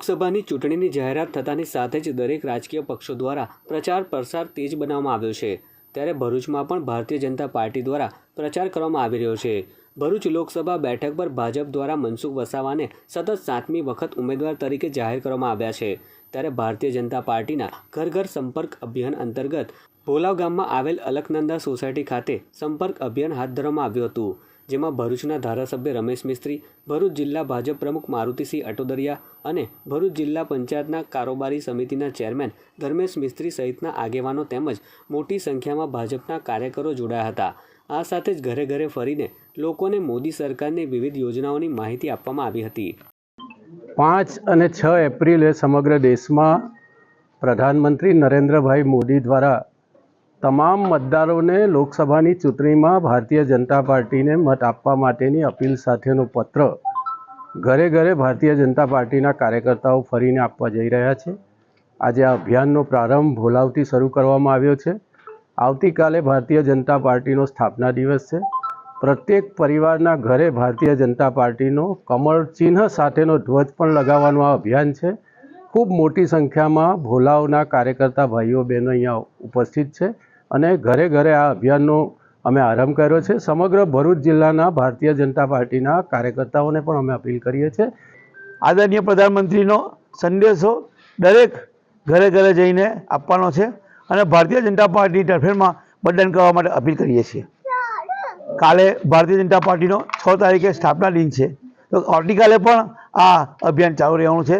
લોકસભાની ચૂંટણીની જાહેરાત થતાની સાથે જ દરેક રાજકીય પક્ષો દ્વારા પ્રચાર પ્રસાર તેજ બનાવવામાં આવ્યો છે. ત્યારે ભરૂચમાં પણ ભારતીય જનતા પાર્ટી દ્વારા પ્રચાર કરવામાં આવી રહ્યો છે. ભરૂચ લોકસભા બેઠક પર ભાજપ દ્વારા મનસુખ વસાવાને સતત સાતમી વખત ઉમેદવાર તરીકે જાહેર કરવામાં આવ્યા છે. ત્યારે ભારતીય જનતા પાર્ટીના ઘર ઘર સંપર્ક અભિયાન અંતર્ગત ભોલાવ ગામમાં આવેલ અલકનંદા સોસાયટી ખાતે સંપર્ક અભિયાન હાથ ધરવામાં આવ્યું હતું. જેમાં ભરૂચના ધારાસભ્ય રમેશ મિસ્ત્રી, ભરૂચ જિલ્લા ભાજપ પ્રમુખ મારુતિસિંહ અટોદરિયા અને ભરૂચ જિલ્લા પંચાયતના કારોબારી સમિતિના ચેરમેન ધર્મેશ મિસ્ત્રી સહિતના આગેવાનો તેમજ મોટી સંખ્યામાં ભાજપના કાર્યકરો જોડાયા હતા. આ સાથે જ ઘરે ઘરે ફરીને લોકોને મોદી સરકારની વિવિધ યોજનાઓની માહિતી આપવામાં આવી હતી. પાંચ અને છ એપ્રિલે સમગ્ર દેશમાં પ્રધાનમંત્રી નરેન્દ્રભાઈ મોદી દ્વારા તમામ મતદારોને લોકસભાની ચૂંટણીમાં ભારતીય જનતા પાર્ટીને મત આપવા માટેની અપીલ સાથેનો પત્ર. ઘરે ઘરે ભારતીય જનતા પાર્ટીના કાર્યકર્તાઓ ફરીને આપવા જઈ રહ્યા છે. આજે આ અભિયાનનો પ્રારંભ ભોલાવથી શરૂ કરવામાં આવ્યો છે. આવતીકાલે ભારતીય જનતા પાર્ટીનો સ્થાપના દિવસ છે. પ્રત્યેક પરિવારના ઘરે ભારતીય જનતા પાર્ટીનો કમળ ચિહ્ન સાથેનો ધ્વજ પણ લગાવવાનું આ અભિયાન છે. ખૂબ મોટી સંખ્યામાં ભોલાવના કાર્યકર્તા ભાઈઓ બહેનો અહીંયા ઉપસ્થિત છે. અને ઘરે ઘરે આ અભિયાનનો અમે આરંભ કર્યો છે. સમગ્ર ભરૂચ જિલ્લાના ભારતીય જનતા પાર્ટીના કાર્યકર્તાઓને પણ અમે અપીલ કરીએ છીએ. આદરણીય પ્રધાનમંત્રીનો સંદેશો દરેક ઘરે ઘરે જઈને આપવાનો છે અને ભારતીય જનતા પાર્ટી તરફેણમાં મતદાન કરવા માટે અપીલ કરીએ છીએ. કાલે ભારતીય જનતા પાર્ટીનો છ તારીખે સ્થાપના દિન છે. તો આવતીકાલે પણ આ અભિયાન ચાલુ રહેવાનું છે.